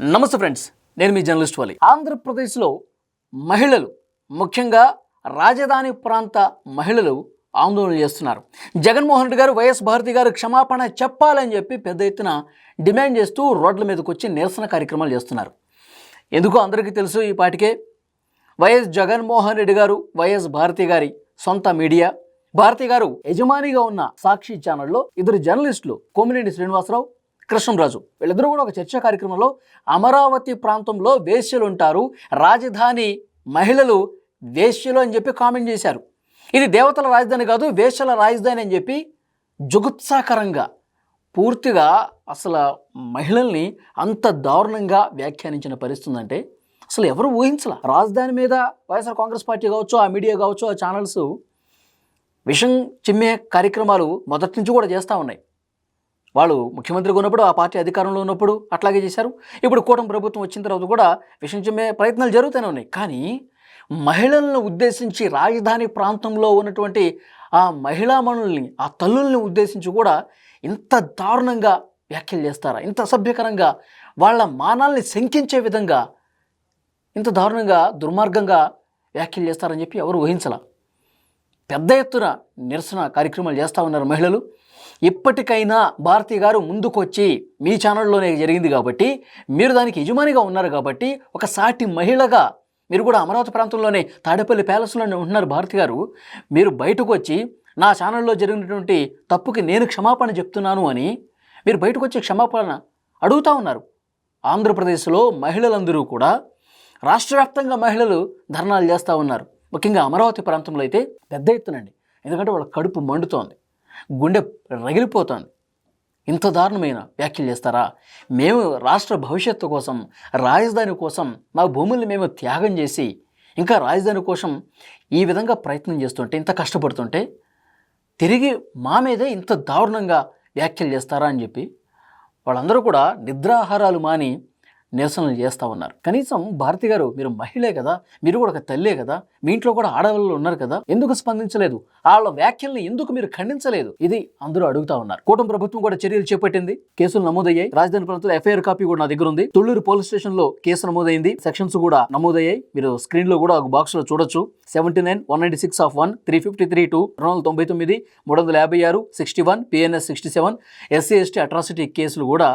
నమస్తే ఫ్రెండ్స్ నేను మీ జర్నలిస్ట్ వాలి. ఆంధ్రప్రదేశ్లో మహిళలు ముఖ్యంగా రాజధాని ప్రాంత మహిళలు ఆందోళన చేస్తున్నారు. జగన్మోహన్ రెడ్డి గారు వైఎస్ భారతి గారు క్షమాపణ చెప్పాలని చెప్పి పెద్ద ఎత్తున డిమాండ్ చేస్తూ రోడ్ల మీదకి వచ్చి నిరసన కార్యక్రమాలు చేస్తున్నారు. ఎందుకో అందరికీ తెలుసు ఈ పాటికే వైఎస్ జగన్మోహన్ రెడ్డి గారు వైఎస్ భారతి గారి సొంత మీడియా. భారతి గారు యజమానిగా ఉన్న సాక్షి ఛానల్లో ఇద్దరు జర్నలిస్టులు కోమినేని శ్రీనివాసరావు కృష్ణంరాజు వీళ్ళిద్దరూ కూడా ఒక చర్చా కార్యక్రమంలో అమరావతి ప్రాంతంలో వేశ్యలు ఉంటారు. రాజధాని మహిళలు వేశ్యలు అని చెప్పి కామెంట్ చేశారు. ఇది దేవతల రాజధాని కాదు వేశ్యల రాజధాని అని చెప్పి జుగుత్సాకరంగా పూర్తిగా అసలు మహిళల్ని అంత దారుణంగా వ్యాఖ్యానించిన పరిస్థితి అంటే అసలు ఎవరు ఊహించలా? రాజధాని మీద వైఎస్ఆర్ కాంగ్రెస్ పార్టీ కావచ్చు ఆ మీడియా కావచ్చు ఆ ఛానల్స్ విషం చిమ్మే కార్యక్రమాలు మొదటి నుంచి కూడా చేస్తూ ఉన్నాయి. వాళ్ళు ముఖ్యమంత్రిగా ఉన్నప్పుడు ఆ పార్టీ అధికారంలో ఉన్నప్పుడు అట్లాగే చేశారు. ఇప్పుడు కూటమి ప్రభుత్వం వచ్చిన తర్వాత కూడా విషం ప్రయత్నాలు జరుగుతూనే ఉన్నాయి. కానీ మహిళలను ఉద్దేశించి రాజధాని ప్రాంతంలో ఉన్నటువంటి ఆ మహిళామణుల్ని ఆ తల్లుల్ని ఉద్దేశించి కూడా ఇంత దారుణంగా వ్యాఖ్యలు చేస్తారా? ఇంత అసభ్యకరంగా వాళ్ళ మానాల్ని శంకించే విధంగా ఇంత దారుణంగా దుర్మార్గంగా వ్యాఖ్యలు చేస్తారని చెప్పి ఎవరు ఊహించాల? పెద్ద ఎత్తున నిరసన కార్యక్రమాలు చేస్తూ ఉన్నారు మహిళలు. ఇప్పటికైనా భారతి గారు ముందుకొచ్చి మీ ఛానల్లోనే జరిగింది కాబట్టి మీరు దానికి యజమానిగా ఉన్నారు కాబట్టి ఒక సాటి మహిళగా మీరు కూడా అమరావతి ప్రాంతంలోనే తాడేపల్లి ప్యాలెస్లోనే ఉంటున్నారు భారతి గారు. మీరు బయటకు వచ్చి నా ఛానల్లో జరిగినటువంటి తప్పుకి నేను క్షమాపణ చెప్తున్నాను అని మీరు బయటకు వచ్చి క్షమాపణ అడుగుతూ ఉన్నారు. ఆంధ్రప్రదేశ్లో మహిళలందరూ కూడా రాష్ట్ర వ్యాప్తంగా మహిళలు ధర్నాలు చేస్తూ ఉన్నారు. ముఖ్యంగా అమరావతి ప్రాంతంలో అయితే పెద్ద ఎత్తునండి ఎందుకంటే వాళ్ళ కడుపు మండుతోంది. గుండె రగిలిపోతోంది. ఇంత దారుణమైన వ్యాఖ్యలు చేస్తారా? మేము రాష్ట్ర భవిష్యత్తు కోసం రాజధాని కోసం మా భూముల్ని మేము త్యాగం చేసి ఇంకా రాజధాని కోసం ఈ విధంగా ప్రయత్నం చేస్తుంటే ఇంత కష్టపడుతుంటే తిరిగి మా మీదే ఇంత దారుణంగా వ్యాఖ్యలు చేస్తారా అని చెప్పి వాళ్ళందరూ కూడా నిద్రాహారాలు మాని నిరసనలు చేస్తూ ఉన్నారు. కనీసం భారతి గారు మీరు మహిళే కదా మీరు కూడా ఒక తల్లే కదా మీ ఇంట్లో కూడా ఆడవాళ్ళు ఉన్నారు కదా ఎందుకు స్పందించలేదు? వాళ్ళ వ్యాఖ్యల్ని ఎందుకు మీరు ఖండించలేదు? ఇది అందరూ అడుగుతా ఉన్నారు. కూటమి ప్రభుత్వం కూడా చర్యలు చేపట్టింది. కేసులు నమోదయ్యాయి. రాజధాని ప్రాంతంలో ఎఫ్ఐఆర్ కాపీ కూడా నా దగ్గర ఉంది. తుళ్ళూరు పోలీస్ స్టేషన్లో కేసు నమోదైంది. సెక్షన్స్ కూడా నమోదయ్యాయి. మీరు స్క్రీన్లో కూడా ఒక బాక్స్లో చూడొచ్చు. Seventy nine one ninety six of one three fifty three two రెండు వందల తొంభై తొమ్మిది మూడు వందల యాభై ఆరు sixty one BNS sixty seven SC ST atrocity కేసులు కూడా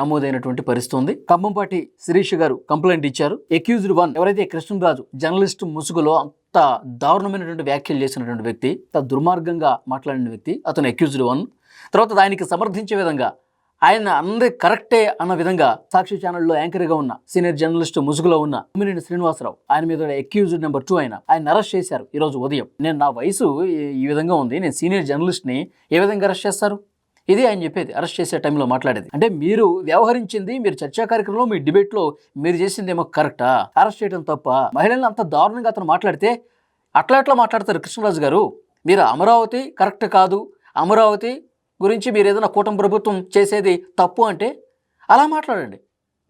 నమోదైనటువంటి పరిస్థితి ఉంది. ఖమ్మంపాటి శిరీష్ గారు కంప్లైంట్ ఇచ్చారు. ఎక్యూజ్డ్ వన్ ఎవరైతే కృష్ణరాజు జర్నలిస్ట్ ముసుగులో అంత దారుణమైనటువంటి వ్యాఖ్యలు చేసినటువంటి వ్యక్తి అంత దుర్మార్గంగా మాట్లాడిన వ్యక్తి అతను ఎక్యూజ్డ్ వన్. తర్వాత దానికి సమర్థించే విధంగా ఆయన అందరి కరెక్టే అన్న విధంగా సాక్షి ఛానల్లో యాంకర్గా ఉన్న సీనియర్ జర్నలిస్ట్ ముసుగులో ఉన్న ఉమ్మినేని శ్రీనివాసరావు ఆయన మీద ఎక్యూజ్డ్ నెంబర్ టూ ఆయన ఆయన అరెస్ట్ చేశారు ఈరోజు ఉదయం. నేను నా వయసు ఈ విధంగా ఉంది. నేను సీనియర్ జర్నలిస్ట్ని ఏ విధంగా అరెస్ట్ చేస్తారు? ఇది ఆయన చెప్పేది అరెస్ట్ చేసే టైంలో మాట్లాడేది. అంటే మీరు వ్యవహరించింది మీరు చర్చా కార్యక్రమంలో మీ డిబేట్లో మీరు చేసిందేమో కరెక్టా? అరెస్ట్ చేయడం తప్ప? మహిళలను అంత దారుణంగా అతను మాట్లాడితే అట్లా అట్లా మాట్లాడతారు కృష్ణరాజు గారు. మీరు అమరావతి కరెక్ట్ కాదు. అమరావతి గురించి మీరు ఏదైనా కూటమి ప్రభుత్వం చేసేది తప్పు అంటే అలా మాట్లాడండి.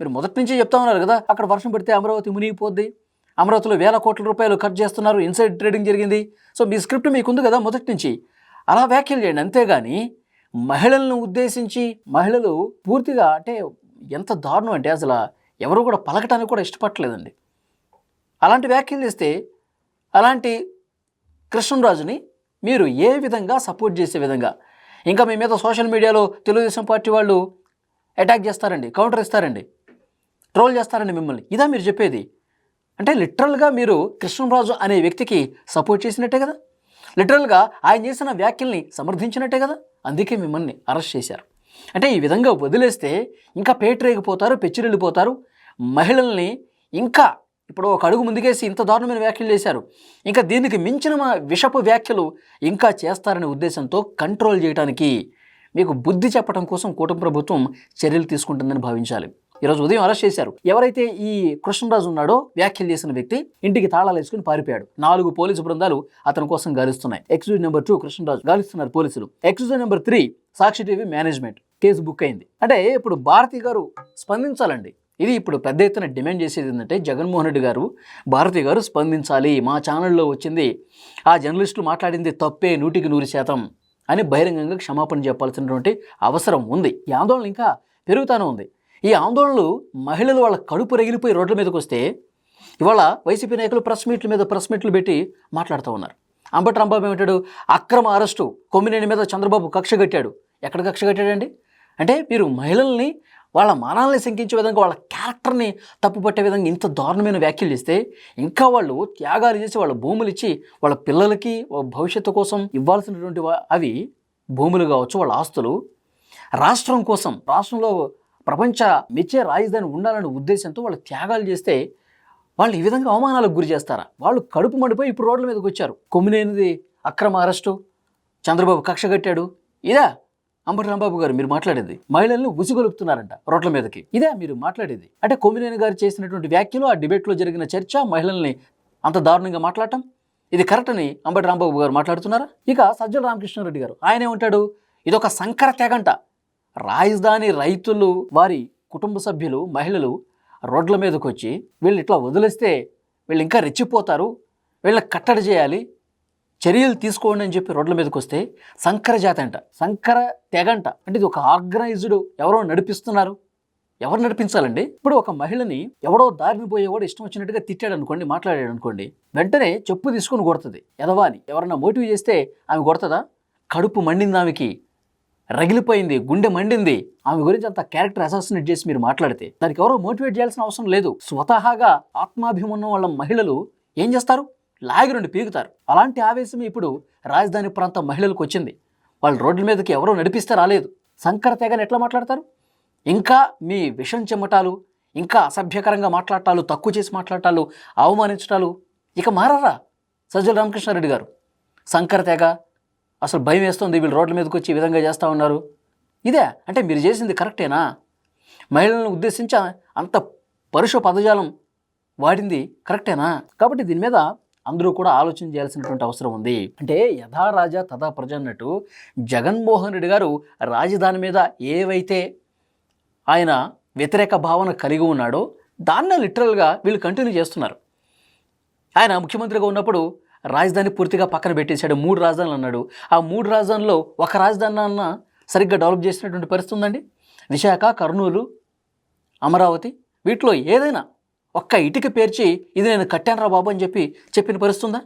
మీరు మొదటి నుంచి చెప్తా ఉన్నారు కదా అక్కడ వర్షం పడితే అమరావతి మునిగిపోద్ది. అమరావతిలో వేల కోట్ల రూపాయలు ఖర్చు చేస్తున్నారు ఇన్సైడ్ ట్రేడింగ్ జరిగింది. సో మీ స్క్రిప్ట్ మీకుంది కదా మొదటి నుంచి. అలా వ్యాఖ్యలు చేయండి అంతేగాని మహిళలను ఉద్దేశించి మహిళలు పూర్తిగా అంటే ఎంత దారుణం అంటే అసలు ఎవరు కూడా పలకటానికి కూడా ఇష్టపడలేదండి అలాంటి వ్యాఖ్యలు చేస్తే అలాంటి కృష్ణరాజుని మీరు ఏ విధంగా సపోర్ట్ చేసే విధంగా? ఇంకా మీ మీద సోషల్ మీడియాలో తెలుగుదేశం పార్టీ వాళ్ళు అటాక్ చేస్తారండి కౌంటర్ ఇస్తారండి ట్రోల్ చేస్తారండి మిమ్మల్ని. ఇదా మీరు చెప్పేది? అంటే లిటరల్గా మీరు కృష్ణరాజు అనే వ్యక్తికి సపోర్ట్ చేసినట్టే కదా? లిటరల్గా ఆయన చేసిన వ్యాఖ్యల్ని సమర్థించినట్టే కదా? అందుకే మిమ్మల్ని అరెస్ట్ చేశారు. అంటే ఈ విధంగా వదిలేస్తే ఇంకా పేటరేగిపోతారు పెచ్చిరెళ్ళిపోతారు. మహిళల్ని ఇంకా ఇప్పుడు ఒక అడుగు ముందుకేసి ఇంత దారుణమైన వ్యాఖ్యలు చేశారు. ఇంకా దీనికి మించిన మా విషపు వ్యాఖ్యలు ఇంకా చేస్తారనే ఉద్దేశంతో కంట్రోల్ చేయడానికి మీకు బుద్ధి చెప్పడం కోసం కూటమి ప్రభుత్వం చర్యలు తీసుకుంటుందని భావించాలి. ఈరోజు ఉదయం అరెస్ట్ చేశారు. ఎవరైతే ఈ కృష్ణరాజు ఉన్నాడో వ్యాఖ్యలు చేసిన వ్యక్తి ఇంటికి తాళాలు వేసుకుని పారిపోయాడు. నాలుగు పోలీసు బృందాలు అతని కోసం గాలిస్తున్నాయి. ఎక్స్క్యూజ్ నెంబర్ టూ కృష్ణరాజు గాలిస్తున్నారు పోలీసులు. Excuse number three Sakshi TV management case book అయింది. అంటే ఇప్పుడు భారతి గారు స్పందించాలండి. ఇది ఇప్పుడు పెద్ద ఎత్తున డిమాండ్ చేసేది ఏంటంటే జగన్మోహన్ రెడ్డి గారు భారతి గారు స్పందించాలి మా ఛానల్లో వచ్చింది ఆ జర్నలిస్టులు మాట్లాడింది తప్పే నూటికి నూరు శాతం అని బహిరంగంగా క్షమాపణ చెప్పాల్సినటువంటి అవసరం ఉంది. ఈ ఆందోళన ఇంకా పెరుగుతూనే ఉంది. ఈ ఆందోళనలు మహిళలు వాళ్ళ కడుపు రగిలిపోయి రోడ్ల మీదకి వస్తే ఇవాళ వైసీపీ నాయకులు ప్రెస్ మీట్ల మీద ప్రెస్ మీట్లు పెట్టి మాట్లాడుతూ ఉన్నారు. అంబటి రాంబాబు ఏమంటాడు? అక్రమ అరెస్టు. కొమ్మినేని మీద చంద్రబాబు కక్ష కట్టాడు. ఎక్కడ కక్ష కట్టాడండి? అంటే మీరు మహిళల్ని వాళ్ళ మానాలని శంకించే విధంగా వాళ్ళ క్యారెక్టర్ని తప్పుపట్టే విధంగా ఇంత దారుణమైన వ్యాఖ్యలు చేస్తే ఇంకా వాళ్ళు త్యాగాలు చేసి వాళ్ళ భూములు ఇచ్చి వాళ్ళ పిల్లలకి భవిష్యత్తు కోసం ఇవ్వాల్సినటువంటి అవి భూములు కావచ్చు వాళ్ళ ఆస్తులు. రాష్ట్రం కోసం రాష్ట్రంలో ప్రపంచ మెచ్చే రాజధాని ఉండాలనే ఉద్దేశంతో వాళ్ళు త్యాగాలు చేస్తే వాళ్ళు ఈ విధంగా అవమానాలకు గురి చేస్తారా? వాళ్ళు కడుపు మండిపోయి ఇప్పుడు రోడ్ల మీదకి వచ్చారు. కొమ్మినేనిది అక్రమ అరెస్టు చంద్రబాబు కక్ష కట్టాడు. ఇదా అంబటి రాంబాబు గారు మీరు మాట్లాడేది. మహిళల్ని ఉసిగొలుపుతున్నారంట రోడ్ల మీదకి. ఇదే మీరు మాట్లాడేది. అంటే కొమ్మినేని గారు చేసినటువంటి వ్యాఖ్యలు ఆ డిబేట్లో జరిగిన చర్చ మహిళల్ని అంత దారుణంగా మాట్లాడటం ఇది కరెక్ట్ అని అంబటి రాంబాబు గారు మాట్లాడుతున్నారా? ఇక సజ్జల రామకృష్ణారెడ్డి గారు ఆయన ఏమంటాడు? ఇదొక సంకర తెగంట. రాజధాని రైతులు వారి కుటుంబ సభ్యులు మహిళలు రోడ్ల మీదకి వచ్చి వీళ్ళు ఇట్లా వదిలేస్తే వీళ్ళు ఇంకా రెచ్చిపోతారు. వీళ్ళని కట్టడి చేయాలి. చర్యలు తీసుకోండి అని చెప్పి రోడ్ల మీదకి వస్తే సంకర జాతి అంట. సంకర తెగంట అంటే. ఇది ఒక ఆర్గనైజ్డ్ ఎవరో నడిపిస్తున్నారు. ఎవరు నడిపించాలండి? ఇప్పుడు ఒక మహిళని ఎవడో దారిని పోయేవాడు ఇష్టం వచ్చినట్టుగా తిట్టాడు అనుకోండి మాట్లాడాడు అనుకోండి వెంటనే చెప్పు తీసుకుని కొడుతుంది. ఎదవాని ఎవరన్నా మోటివ్ చేస్తే ఆమె కొడుతుందా? కడుపు మండింది ఆమెకి. రగిలిపోయింది గుండె మండింది. ఆమె గురించి అంత క్యారెక్టర్ అసాసినేట్ చేసి మీరు మాట్లాడితే దానికి ఎవరో మోటివేట్ చేయాల్సిన అవసరం లేదు. స్వతహాగా ఆత్మాభిమానం వాళ్ళ మహిళలు ఏం చేస్తారు? లాగి రెండు పీకుతారు. అలాంటి ఆవేశం ఇప్పుడు రాజధాని ప్రాంత మహిళలకు వచ్చింది. వాళ్ళు రోడ్ల మీదకి ఎవరో నడిపిస్తే రాలేదు. సంకర తెగని ఎట్లా మాట్లాడతారు? ఇంకా మీ విషం చెమ్మటాలు ఇంకా అసభ్యకరంగా మాట్లాడటాలు తక్కువ చేసి మాట్లాడటాలు అవమానించటాలు ఇక మారారా? సజ్జల రామకృష్ణారెడ్డి గారు. సంకర తెగ అసలు భయం వేస్తుంది వీళ్ళు రోడ్ల మీదకి వచ్చి ఈ విధంగా చేస్తూ ఉన్నారు. ఇదే అంటే మీరు చేసింది కరెక్టేనా? మహిళలను ఉద్దేశించి అంత పరుష పదజాలం వాడింది కరెక్టేనా? కాబట్టి దీని మీద అందరూ కూడా ఆలోచన చేయాల్సినటువంటి అవసరం ఉంది. అంటే యథా రాజా తథా ప్రజ అన్నట్టు జగన్మోహన్ రెడ్డి గారు రాజధాని మీద ఏవైతే ఆయన వ్యతిరేక భావన కలిగి ఉన్నాడో దాన్నే లిటరల్గా వీళ్ళు కంటిన్యూ చేస్తున్నారు. ఆయన ముఖ్యమంత్రిగా ఉన్నప్పుడు రాజధాని పూర్తిగా పక్కన పెట్టేశాడు. మూడు రాజధానులు అన్నాడు. ఆ మూడు రాజధానుల్లో ఒక రాజధాని అన్న సరిగ్గా డెవలప్ చేసినటువంటి పరిస్థితి ఉందండి. విశాఖ కర్నూలు అమరావతి వీటిలో ఏదైనా ఒక్క ఇటుక పేర్చి ఇది నేను కట్టానరా బాబు అని చెప్పి చెప్పిన పరిస్థితి ఉందా?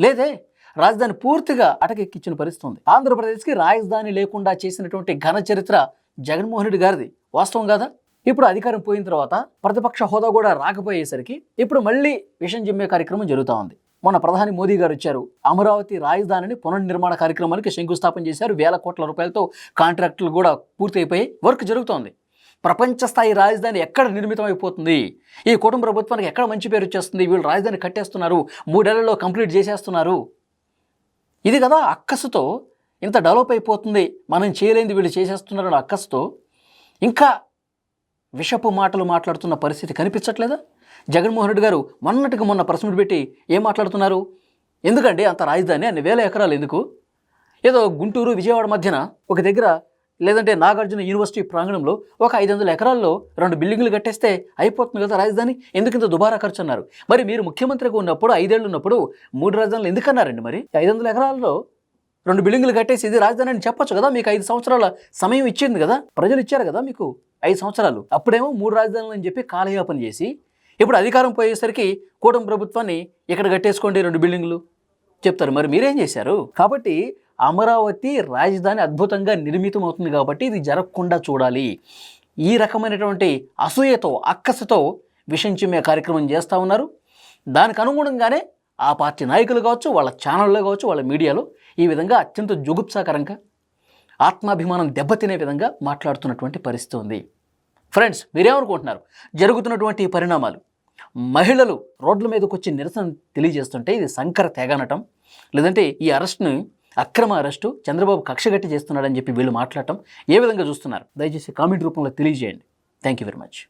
లేదే. రాజధాని పూర్తిగా అటకెక్కించిన పరిస్థితి ఉంది. ఆంధ్రప్రదేశ్కి రాజధాని లేకుండా చేసినటువంటి ఘన చరిత్ర జగన్మోహన్ రెడ్డి గారిది. వాస్తవం కాదా? ఇప్పుడు అధికారం పోయిన తర్వాత ప్రతిపక్ష హోదా కూడా రాకపోయేసరికి ఇప్పుడు మళ్ళీ విషం జిమ్మే కార్యక్రమం జరుగుతూ ఉంది. మొన్న ప్రధాని మోదీ గారు వచ్చారు. అమరావతి రాజధానిని పునర్నిర్మాణ కార్యక్రమానికి శంకుస్థాపన చేశారు. వేల కోట్ల రూపాయలతో కాంట్రాక్టులు కూడా పూర్తయిపోయి వర్క్ జరుగుతోంది. ప్రపంచ స్థాయి రాజధాని ఎక్కడ నిర్మితం అయిపోతుంది ఈ కుటుంబ ప్రభుత్వానికి ఎక్కడ మంచి పేరు వచ్చేస్తుంది? వీళ్ళు రాజధాని కట్టేస్తున్నారు. మూడేళ్ళలో కంప్లీట్ చేసేస్తున్నారు. ఇది కదా అక్కసుతో ఇంత డెవలప్ అయిపోతుంది. మనం చేయలేనిది వీళ్ళు చేసేస్తున్నారు అక్కసుతో. ఇంకా విషపు మాటలు మాట్లాడుతున్న పరిస్థితి కనిపించట్లేదా? జగన్మోహన్ రెడ్డి గారు మొన్నటికి మొన్న ప్రశ్న పెట్టి ఏం మాట్లాడుతున్నారు? ఎందుకండి అంత రాజధాని అన్ని వేల ఎకరాలు ఎందుకు? ఏదో గుంటూరు విజయవాడ మధ్యన ఒక దగ్గర లేదంటే నాగార్జున యూనివర్సిటీ ప్రాంగణంలో ఒక ఐదు వందల ఎకరాల్లో రెండు బిల్డింగులు కట్టేస్తే అయిపోతుంది కదా రాజధాని? ఎందుకు ఇంత దుబారా ఖర్చు అన్నారు? మరి మీరు ముఖ్యమంత్రిగా ఉన్నప్పుడు ఐదేళ్ళు ఉన్నప్పుడు మూడు రాజధానులు ఎందుకు అన్నారండి మరి? ఐదు వందల ఎకరాల్లో రెండు బిల్డింగులు కట్టేసి ఇది రాజధాని అని చెప్పొచ్చు కదా? మీకు ఐదు సంవత్సరాల సమయం ఇచ్చింది కదా? ప్రజలు ఇచ్చారు కదా మీకు ఐదు సంవత్సరాలు. అప్పుడేమో మూడు రాజధానులు అని చెప్పి కాలయాపన చేసి ఇప్పుడు అధికారం పోయేసరికి కూటమి ప్రభుత్వాన్ని ఇక్కడ కట్టేసుకోండి రెండు బిల్డింగులు? చెప్తారు. మరి మీరేం చేశారు? కాబట్టి అమరావతి రాజధాని అద్భుతంగా నిర్మితం అవుతుంది కాబట్టి ఇది జరగకుండా చూడాలి. ఈ రకమైనటువంటి అసూయతో అక్కసతో విషయం చిమ్మే కార్యక్రమం చేస్తూ ఉన్నారు. దానికి అనుగుణంగానే ఆ పార్టీ నాయకులు కావచ్చు వాళ్ళ ఛానల్లో కావచ్చు వాళ్ళ మీడియాలో ఈ విధంగా అత్యంత జుగుప్సాకరంగా ఆత్మాభిమానం దెబ్బతినే విధంగా మాట్లాడుతున్నటువంటి పరిస్థితి ఉంది. ఫ్రెండ్స్ మీరేమనుకుంటున్నారు? జరుగుతున్నటువంటి పరిణామాలు మహిళలు రోడ్ల మీదకి వచ్చి నిరసన తెలియజేస్తుంటే ఇది సంకర తెగనటం లేదంటే ఈ అరెస్ట్ని అక్రమ అరెస్టు చంద్రబాబు కక్షగట్టి చేస్తున్నాడని చెప్పి వీళ్ళు మాట్లాడటం ఏ విధంగా చూస్తున్నారు? దయచేసి కామెంట్ రూపంలో తెలియజేయండి. Thank you very much.